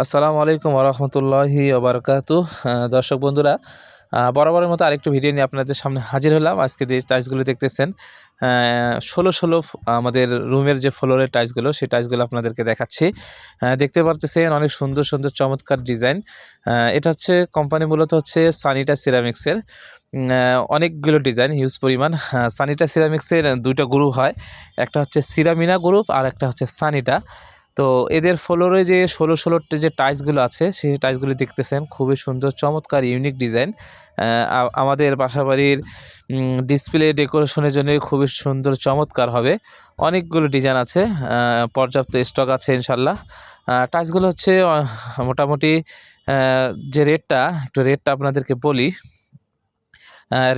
আসসালামু আলাইকুম রহমতুল্লাহি ওবরকাত। দর্শক বন্ধুরা বরাবরের মতো আরেকটু ভিডিও নিয়ে আপনাদের সামনে হাজির হলাম। আজকে যে টাইলসগুলো দেখতেছেন ষোলো ষোলো আমাদের রুমের যে ফ্লোরের টাইলসগুলো, সেই টাইলসগুলো আপনাদেরকে দেখাচ্ছি। দেখতে পারতেছেন অনেক সুন্দর সুন্দর চমৎকার ডিজাইন। এটা হচ্ছে কোম্পানি মূলত হচ্ছে সানিটা সিরামিক্সের অনেকগুলো ডিজাইন হিউজ পরিমাণ। সানিটা সিরামিক্সের দুইটা গ্রুপ হয়। একটা হচ্ছে সিরামিনা গ্রুপ আর একটা হচ্ছে সানিটা তো এদের ফ্লোরে যে ষোলো ষোলোর যে টাইলসগুলো আছে, সেই টাইলসগুলি দেখতেছেন। খুবই সুন্দর, চমৎকার ইউনিক ডিজাইন আমাদের বাসাবাড়ির ডিসপ্লে ডেকোরেশনের জন্য খুবই সুন্দর, চমৎকার হবে। অনেকগুলো ডিজাইন আছে পর্যাপ্ত স্টক আছে ইনশাল্লাহ টাইলসগুলো হচ্ছে মোটামুটি যে রেটটা একটু রেটটা আপনাদেরকে বলি।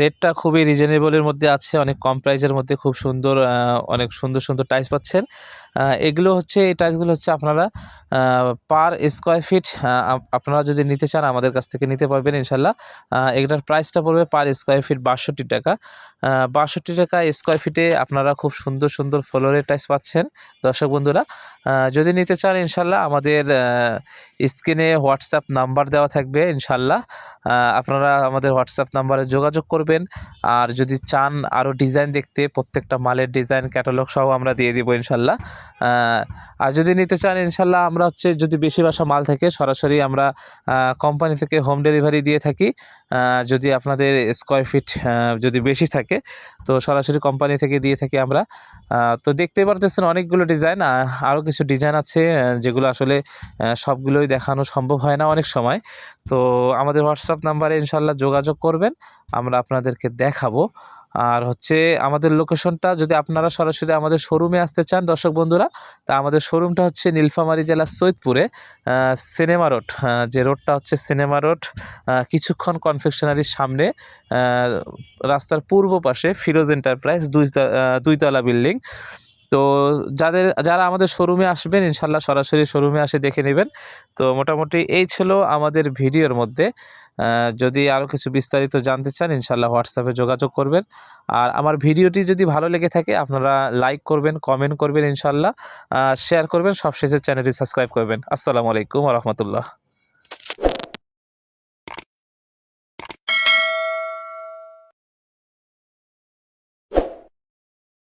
রেটটা খুবই রিজনেবলের মধ্যে আছে, অনেক কম প্রাইসের মধ্যে খুব সুন্দর অনেক সুন্দর সুন্দর টাইলস পাচ্ছেন। এগুলো হচ্ছে, এই টাইলসগুলো হচ্ছে আপনারা পার স্কোয়ার ফিট আপনারা যদি নিতে চান, আমাদের কাছ থেকে নিতে পারবেন ইনশাল্লাহ এটার প্রাইসটা পড়বে পার স্কোয়ার ফিট বাষট্টি টাকা। বাষট্টি টাকা স্কোয়ার ফিটে আপনারা খুব সুন্দর সুন্দর ফ্লোরের টাইলস পাচ্ছেন, দর্শক বন্ধুরা। যদি নিতে চান ইনশাল্লাহ আমাদের স্ক্রিনে হোয়াটসঅ্যাপ নাম্বার দেওয়া থাকবে ইনশাল্লাহ আপনারা আমাদের হোয়াটসঅ্যাপ নাম্বারে যোগাযোগ করবেন। আর যদি চান আরও ডিজাইন দেখতে, প্রত্যেকটা মালের ডিজাইন ক্যাটালগ সহ আমরা দিয়ে দিব ইনশাল্লাহ। আর যদি নিতে চান ইনশাল্লাহ আমরা হচ্ছে যদি বেশি বাসা মাল থাকে, সরাসরি আমরা কোম্পানি থেকে হোম ডেলিভারি দিয়ে থাকি। যদি আপনাদের স্কোয়ার ফিট যদি বেশি থাকে, তো সরাসরি কোম্পানি থেকে দিয়ে থাকি আমরা। তো দেখতে পারতেছেন অনেকগুলো ডিজাইন আরও কিছু ডিজাইন আছে যেগুলো আসলে সবগুলোই দেখানো সম্ভব হয় না অনেক সময়। তো আমাদের হোয়াটসঅ্যাপ নাম্বারে ইনশাল্লাহ যোগাযোগ করবেন, আমরা আপনাদেরকে দেখাবো। আর হচ্ছে আমাদের লোকেশনটা যদি আপনারা সরাসরি আমাদের শোরুমে আসতে চান, দর্শক বন্ধুরা, তা আমাদের শোরুমটা হচ্ছে নীলফামারী জেলার সৈয়দপুরে সিনেমা রোড যে রোডটা হচ্ছে সিনেমা রোড কিছুক্ষণ কনফেকশনারির সামনে রাস্তার পূর্ব পাশে ফিরোজ এন্টারপ্রাইজ দুই দুইতলা বিল্ডিং তো যাদের, যারা আমাদের শোরুমে আসবেন, ইনশাল্লাহ সরাসরি শোরুমে আসে দেখে নেবেন। তো মোটামুটি এই ছিল আমাদের ভিডিওর মধ্যে। যদি আরও কিছু বিস্তারিত জানতে চান, ইনশাল্লাহ হোয়াটসঅ্যাপে যোগাযোগ করবেন। আর আমার ভিডিওটি যদি ভালো লেগে থাকে, আপনারা লাইক করবেন কমেন্ট করবেন, ইনশাল্লাহ। শেয়ার করবেন, সবশেষে চ্যানেলটি সাবস্ক্রাইব করবেন। আসসালামু আলাইকুম রহমতুল্লাহ।